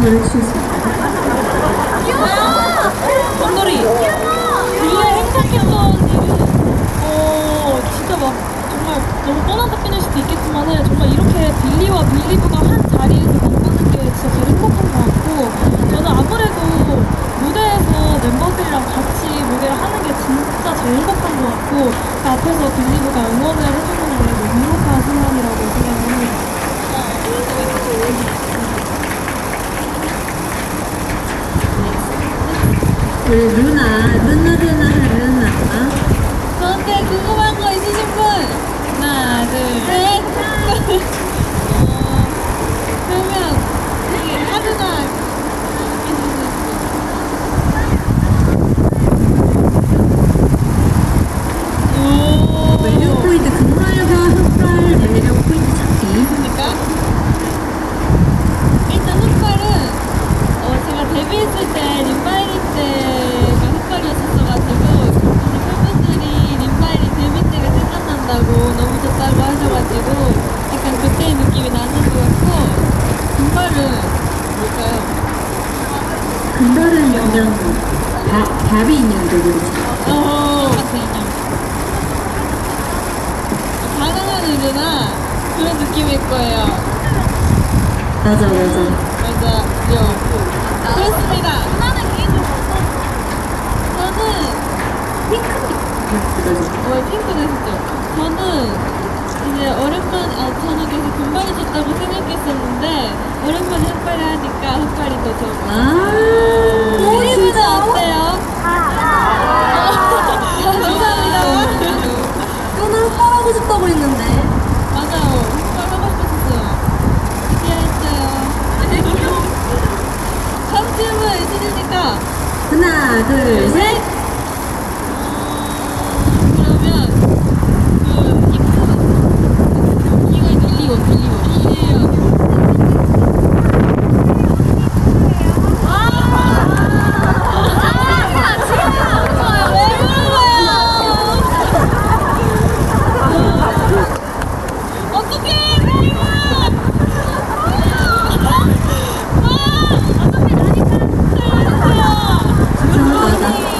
말씀을 해주셨습니다. 곰돌이 원래 행사했던 어 진짜 막 정말 너무 뻔한 답변일 수도 있겠지만은 정말 이렇게 빌리와 빌리브가 한 자리에서 만나는 게 진짜 제일 행복한 것 같고 저는 아무래도 무대에서 멤버들이랑 같이 무대를 하는 게 진짜 제일 행복한 것 같고 그 앞에서 빌리브가 응원을 해주는 게 너무 행복한 순간이라고 생각합니다. 우리 루나, 루나, 루나, 루나. 저한테 궁금한 거 있으신 분? 하나, 둘, 셋. 어, 그러면 이게 하루나 오. 매력 포인트, 금발과 흑발 매력 포인트 찾기. 그러니까 일단 흑발은 어, 제가 데뷔했을 때 림바이리 때가 흑발이었었어가지고 이제 팬분들이 림바이리 데뷔 때가 생각난다고 너무 좋다고 하셔가지고 약간 그때의 느낌이 나는 것 같고 금발은 뭘까요? 금발은 그냥 바, 밥이 있는 어 가능한 의류나 그런 느낌일 거예요. 맞아, 맞아. 맞아 요. 그렇습니다. 누나는 개인적으로 저는 맞아. 어 핑크 되셨죠? 저는 이제 오랜만 아 저는 계속 금발이 좋다고 생각했었는데 오랜만에 흑발을 하니까 흑발이 더 좋고 아, 우리는 어때요? 감사합니다. 저는 흑발 하고 싶다고 했는데. 맞아요. 흑발 하고 싶었어요. 기대했어요. 다음 질문 있으십니까? 하나, 둘, 셋. 그러면 그 입구 이거 빌리고 빌리고 빌리고 왜 물어봐요? 어떡해 빌리고 죄송하다.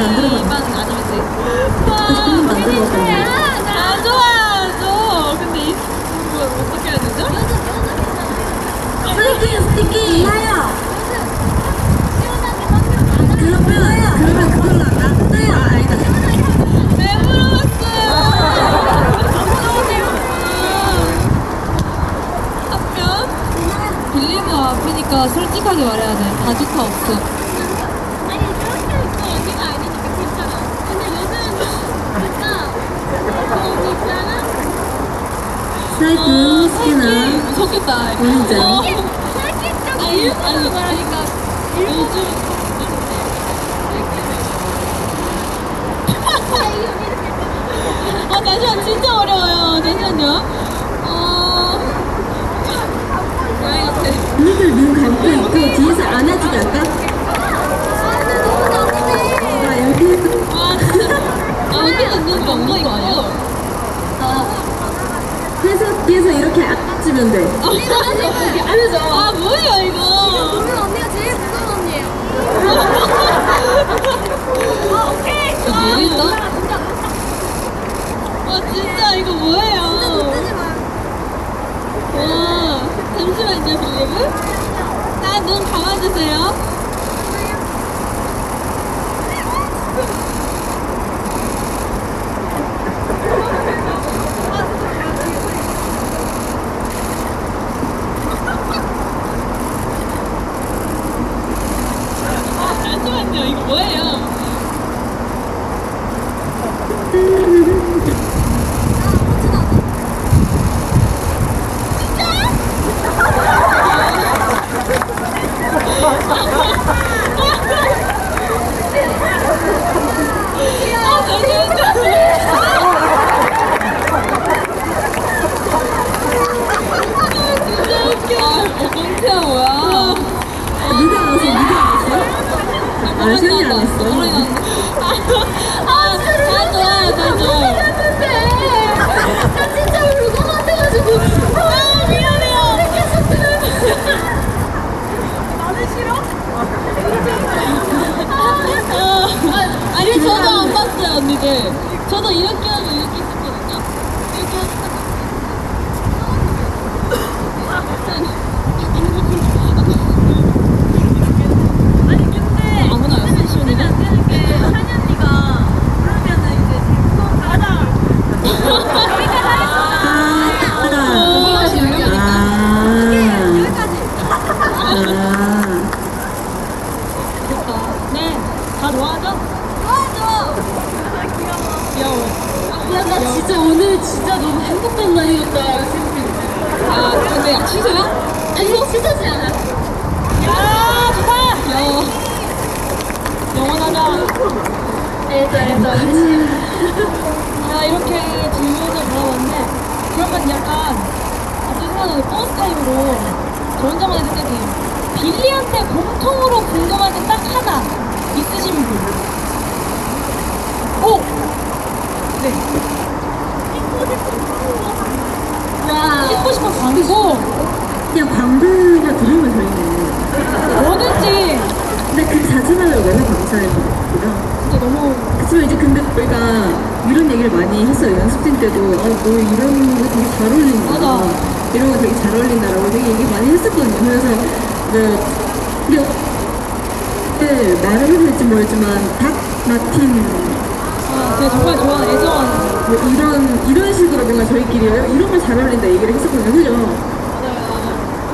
안 들어봤네. 이만 아니면 돼. 조금 만들어봤네. 아 좋아요. 근데 이 이거 어떻게 해야 되죠? 스티키. 그러면, 그러면 그걸로 할까? 아, 아니다. 왜 물어봤어요? 합격? 빌리브 앞이니까 솔직하게 말해야 돼. 다 좋다 없어. 아니 그렇게 했어 언니가 아니니까 괜찮아 근데 요즘 진짜 너무 있잖아. 진짜. 어. 솔직히 아니, 아니, 말하니까 요즘 아 잠시만 진짜 어려워요. 잠시만요. 어. 고양이 같아. 언니들 눈 감고 있고 뒤에서 안아주게 할까? 아, 여기. 아 진짜. 아눈 감고 거 아니야? 해서 뒤에서 이렇게 안아주면 돼. 이렇게 안으죠. 아 뭐예요 이거? 오늘 언니가 제일 무서운 언니예요 아 오케이 저 내린다? 와 진짜 이거 뭐예요? 뜨지 마 와 잠시만요 빌리브. 자눈 감아주세요. 잠시만요 이거 뭐예요? 아 잠시만요. 진짜 웃겨. 어, 꽁트야 뭐야? 누가 알았어? 누가 알았어? 아, 시연이 알았어. 아, 아, 좋아요, 저 좋아요. 나 진짜 울것 같아가지고 아, 미안해요. 나는 싫어? 아, 아니, 저도 안 봤어요, 언니들. 저도 이렇게 하고 이렇게 했었거든요. 이렇게 하고. 아니 근데 아무나 였어, 시원이가? 한이 언니가 그러면은 이제 무서운 사람 아, 하나. 여기까지 여기까지. 아. 아. 네, 다 좋아하죠? 귀여워. 야, 나 진짜 오늘 진짜 너무 행복한 날이었다. 아, 근데 취소야? 아니, 진짜지 않아? 야, 좋다! 귀여워. 영원하자. 알죠, 알죠. 자, 이렇게 질문을 물어봤는데, 그러면 약간, 갑자기 생각나는 버스 타임으로 저 혼자만 했을 때 빌리한테 공통으로 궁금한 게 딱 하나 있으신 분. 오! 네. 와. 찍고 싶은 광고, 그냥 광고가 들으면 되는 뭐든지, 근데 그 자체만으로 너무 감사했거든요. 진짜 너무 그치만 이제 근데 저희가 이런 얘기를 많이 했어요. 연습생 때도 어, 너 이런 거 되게 잘 어울린다. 맞아. 이런 거 되게 잘 어울린다라고 되게 얘기 많이 했었거든요. 그래서 네, 근데 네, 말을 될지 모르지만 닭 마틴 아, 제가 정말 좋아하는 애정하는 뭐 이런 이런 식으로 뭔가 저희끼리 이런 걸 잘 어울린다 얘기를 했었거든요. 그죠?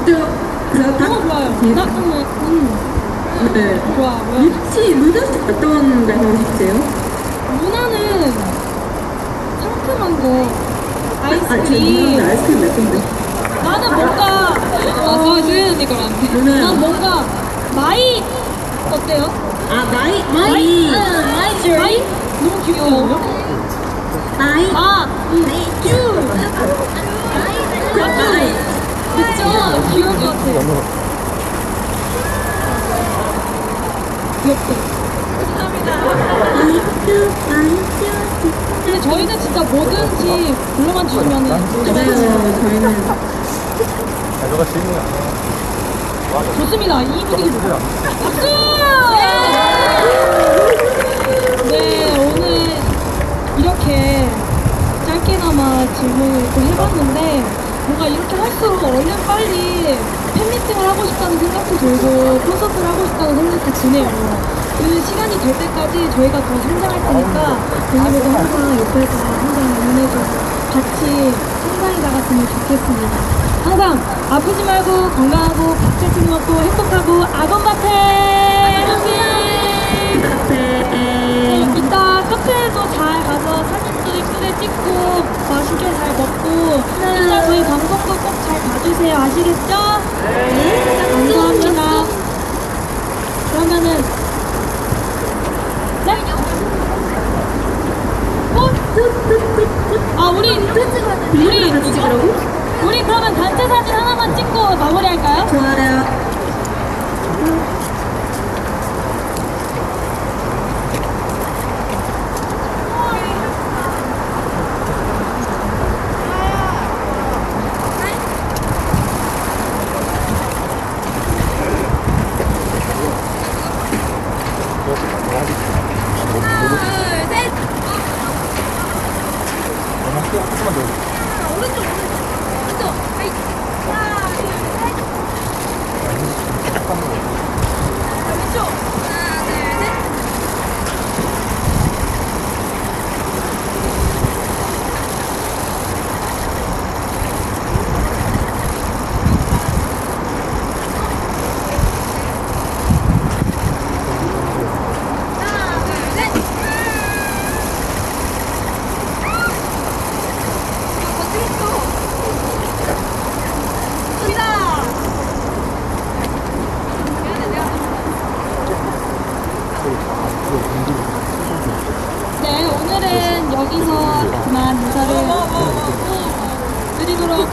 근데 그래서 닭 너무 좋아요. 네, 나 정말 음 네. 좋아하고요. 루치 루다 씨 어떤 걸 하고 싶으세요? 문화는 상큼한 거 아, 저 아이스크림. 누나는 아이스크림 몇 건데? 나는 뭔가 아, 수현 언니. 누나야. 난 뭔가 마이 어때요? 아 마이 마이. 마이 마이 줄. 마이 너무 귀여워. 마이 아, 큐. 마이 그쵸? 귀여울 것 같아. 귀엽다. 아이큐 아이큐 근데 저희는 진짜 뭐든지 불러만 주시면 맞아요 저희는 너가 질문 안 해. 좋습니다. 이 분위기 박수! 네, 오늘 이렇게 짧게나마 질문을 또 해봤는데 뭔가 이렇게 할수록 얼른 빨리 팬미팅을 하고 싶다는 생각도 들고 콘서트를 하고 싶다는 생각도 드네요. 그 시간이 될 때까지 저희가 더 성장할 테니까 본인들도 항상 옆에서 항상 응원해주고 같이 성장해 나갔으면 좋겠습니다. 항상 아프지 말고 건강하고 박태진 먹고 행복하고 아건바태! 네, 이따 카페에도 잘 가서 사진도 이쁘게 찍고 맛있게 잘 먹고 이따 저희 방송도 꼭 잘 봐주세요. 아시겠죠? 네. 감사합니다 그러면은 네? 어? 아 우리 우리 같이 찍으라고? 우리 그러면 단체 사진 하나만 찍고 마무리할까요?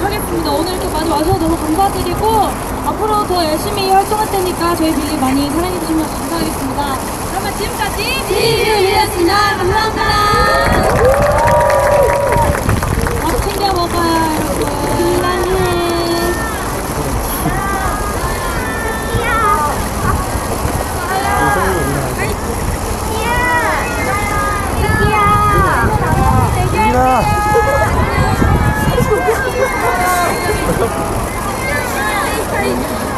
하겠습니다. 오늘 이렇게 많이 와주셔서 너무 감사드리고 앞으로 더 열심히 활동할 테니까 저희 빌리 많이 사랑해주시면 감사하겠습니다. 그러면 지금까지 빌리였습니다. 감사합니다. 밥 챙겨 먹어요, 여러분. Thank you.